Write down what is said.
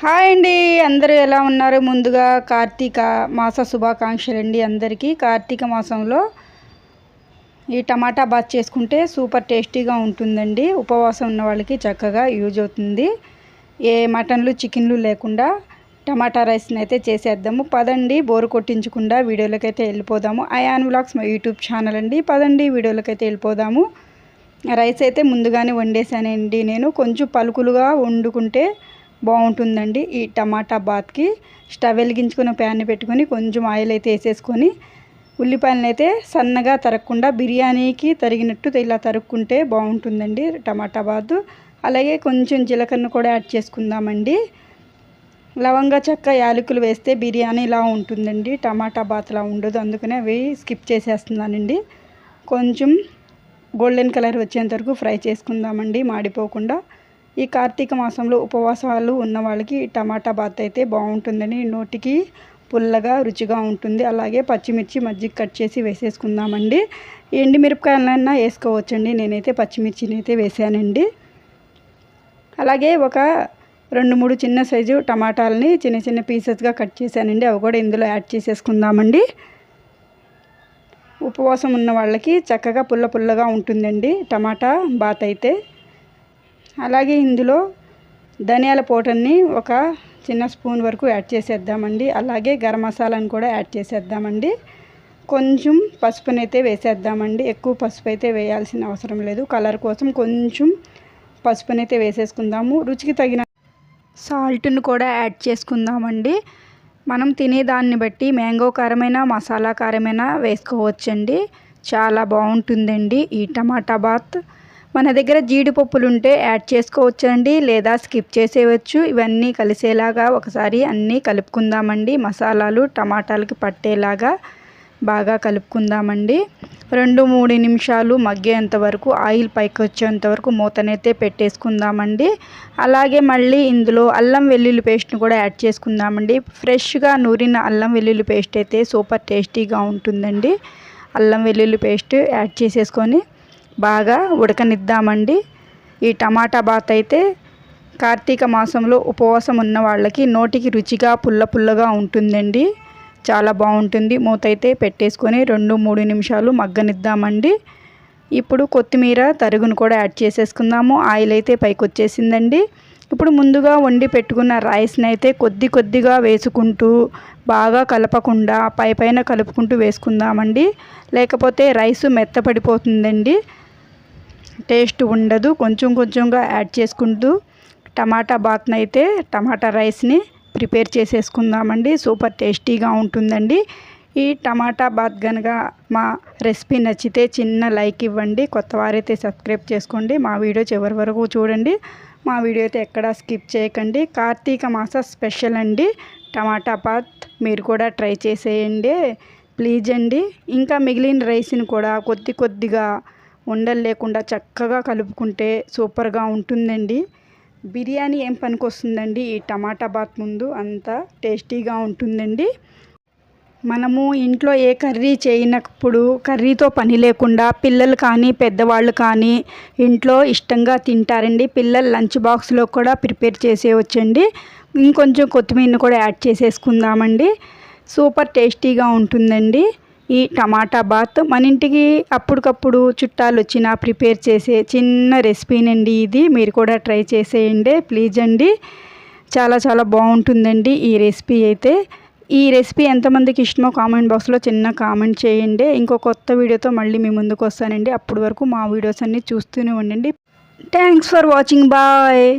Hi అండి అందరూ ఎలా ఉన్నారు? ముందుగా కార్తీక మాస శుభాకాంక్షలు అండి అందరికీ. కార్తీక మాసంలో ఈ టమాటా బాత్ చేసుకుంటే సూపర్ టేస్టీగా ఉంటుందండి. ఉపవాసం ఉన్న వాళ్ళకి చక్కగా యూజ్ అవుతుంది. ఏ మటన్లు చికెన్లు లేకుండా టమాటా రైస్ని అయితే చేసేద్దాము. పదండి బోరు కొట్టించకుండా వీడియోలకైతే వెళ్ళిపోదాము. అయాన్ వ్లాగ్స్ మా యూట్యూబ్ ఛానల్ అండి. పదండి వీడియోలకైతే వెళ్ళిపోదాము. రైస్ అయితే ముందుగానే వండేసానండి నేను. కొంచెం పలుకులుగా వండుకుంటే బాగుంటుందండి. ఈ టమాటా బాత్కి స్టవ్ వెలిగించుకుని ప్యాన్ పెట్టుకొని కొంచెం ఆయిల్ అయితే వేసేసుకొని ఉల్లిపాయలను అయితే సన్నగా తరగకుండా బిర్యానీకి తరిగినట్టు ఇలా తరుక్కుంటే బాగుంటుందండి టమాటా బాత్. అలాగే కొంచెం జీలకర్ర కూడా యాడ్ చేసుకుందామండి. లవంగ చెక్క యాలకులు వేస్తే బిర్యానీ ఇలా ఉంటుందండి. టమాటా బాత్లా ఉండదు. అందుకనే అవి స్కిప్ చేసేస్తున్నానండి. కొంచెం గోల్డెన్ కలర్ వచ్చేంత వరకు ఫ్రై చేసుకుందామండి. మాడిపోకుండా. ఈ కార్తీక మాసంలో ఉపవాసాలు ఉన్న వాళ్ళకి టమాటా బాత్ అయితే బాగుంటుందని నోటికి పుల్లగా రుచిగా ఉంటుంది. అలాగే పచ్చిమిర్చి మజ్జిగ కట్ చేసి వేసేసుకుందామండి. ఎండిమిరపకాయలైనా వేసుకోవచ్చండి. నేనైతే పచ్చిమిర్చిని అయితే వేసానండి. అలాగే ఒక రెండు మూడు చిన్న సైజు టమాటాలని చిన్న చిన్న పీసెస్గా కట్ చేశానండి. అవి కూడా ఇందులో యాడ్ చేసేసుకుందామండి. ఉపవాసం ఉన్న వాళ్ళకి చక్కగా పుల్ల పుల్లగా ఉంటుందండి టమాటా బాత్ అయితే. అలాగే ఇందులో ధనియాల పౌడర్ని ఒక చిన్న స్పూన్ వరకు యాడ్ చేసేద్దామండి. అలాగే గరం మసాలాను కూడా యాడ్ చేసేద్దామండి. కొంచెం పసుపునైతే వేసేద్దామండి. ఎక్కువ పసుపు అయితే వేయాల్సిన అవసరం లేదు. కలర్ కోసం కొంచెం పసుపునైతే వేసేసుకుందాము. రుచికి తగిన సాల్ట్ను కూడా యాడ్ చేసుకుందామండి. మనం తినేదాన్ని బట్టి మ్యాంగో కారమైన మసాలా కారమైన వేసుకోవచ్చండి. చాలా బాగుంటుందండి ఈ టమాటా బాత్. మన దగ్గర జీడిపప్పులు ఉంటే యాడ్ చేసుకోవచ్చండి లేదా స్కిప్ చేసేయచ్చు. ఇవన్నీ కలిసేలాగా ఒకసారి అన్నీ కలుపుకుందామండి. మసాలాలు టమాటాలకి పట్టేలాగా బాగా కలుపుకుందామండి. రెండు మూడు నిమిషాలు మగ్గేంత వరకు ఆయిల్ పైకి వచ్చేంత వరకు మూతనైతే పెట్టేసుకుందామండి. అలాగే మళ్ళీ ఇందులో అల్లం వెల్లుల్లి పేస్ట్ని కూడా యాడ్ చేసుకుందామండి. ఫ్రెష్గా నూరిన అల్లం వెల్లుల్లి పేస్ట్ అయితే సూపర్ టేస్టీగా ఉంటుందండి. అల్లం వెల్లుల్లి పేస్ట్ యాడ్ చేసేసుకొని బాగా ఉడకనిద్దామండి. ఈ టమాటా బాత్ అయితే కార్తీక మాసంలో ఉపవాసం ఉన్న వాళ్ళకి నోటికి రుచిగా పుల్ల పుల్లగా ఉంటుందండి. చాలా బాగుంటుంది. మూతైతే పెట్టేసుకొని రెండు మూడు నిమిషాలు మగ్గనిద్దామండి. ఇప్పుడు కొత్తిమీర తరుగును కూడా యాడ్ చేసేసుకుందాము. ఆయిల్ అయితే పైకి వచ్చేసిందండి ఇప్పుడు ముందుగా వండి పెట్టుకున్న రైస్ని అయితే కొద్ది కొద్దిగా వేసుకుంటూ బాగా కలపకుండా పై పైన కలుపుకుంటూ వేసుకుందామండి. లేకపోతే రైసు మెత్తపడిపోతుందండి. టేస్ట్ ఉండదు. కొంచెం కొంచెంగా యాడ్ చేసుకుంటూ టమాటా బాత్ని అయితే టమాటా రైస్ని ప్రిపేర్ చేసేసుకుందామండి. సూపర్ టేస్టీగా ఉంటుందండి. ఈ టమాటా బాత్ కనుక మా రెసిపీ నచ్చితే చిన్న లైక్ ఇవ్వండి. కొత్త వారైతే సబ్స్క్రైబ్ చేసుకోండి. మా వీడియో చివరి వరకు చూడండి. మా వీడియో అయితే ఎక్కడా స్కిప్ చేయకండి. కార్తీక మాస స్పెషల్ అండి. టమాటా బాత్ మీరు కూడా ట్రై చేసేయండి. ప్లీజ్ అండి. ఇంకా మిగిలిన రైస్ని కూడా కొద్ది కొద్దిగా ఉండలు లేకుండా చక్కగా కలుపుకుంటే సూపర్గా ఉంటుందండి. బిర్యానీ ఏం పనికొస్తుందండి? ఈ టమాటా బాత్ ముందు అంత టేస్టీగా ఉంటుందండి. మనము ఇంట్లో ఏ కర్రీ చేయనప్పుడు కర్రీతో పని లేకుండా పిల్లలు కానీ పెద్దవాళ్ళు కానీ ఇంట్లో ఇష్టంగా తింటారండి. పిల్లలు లంచ్ బాక్స్లో కూడా ప్రిపేర్ చేసేయవచ్చండి ఇంకొంచెం కొత్తిమీరని కూడా యాడ్ చేసేసుకుందామండి. సూపర్ టేస్టీగా ఉంటుందండి. ఈ టమాటా బాత్ మన ఇంటికి అప్పటికప్పుడు చుట్టాలు వచ్చినా ప్రిపేర్ చేసే చిన్న రెసిపీనండి ఇది. మీరు కూడా ట్రై చేసేయండి. ప్లీజ్ అండి. చాలా చాలా బాగుంటుందండి ఈ రెసిపీ అయితే. ఈ రెసిపీ ఎంతమందికి ఇష్టమో కామెంట్ బాక్స్లో చిన్న కామెంట్ చేయండి. ఇంకో కొత్త వీడియోతో మళ్ళీ మీ ముందుకు వస్తానండి. అప్పటి వరకు మా వీడియోస్ అన్నీ చూస్తూనే ఉండండి. Thanks for watching. బాయ్.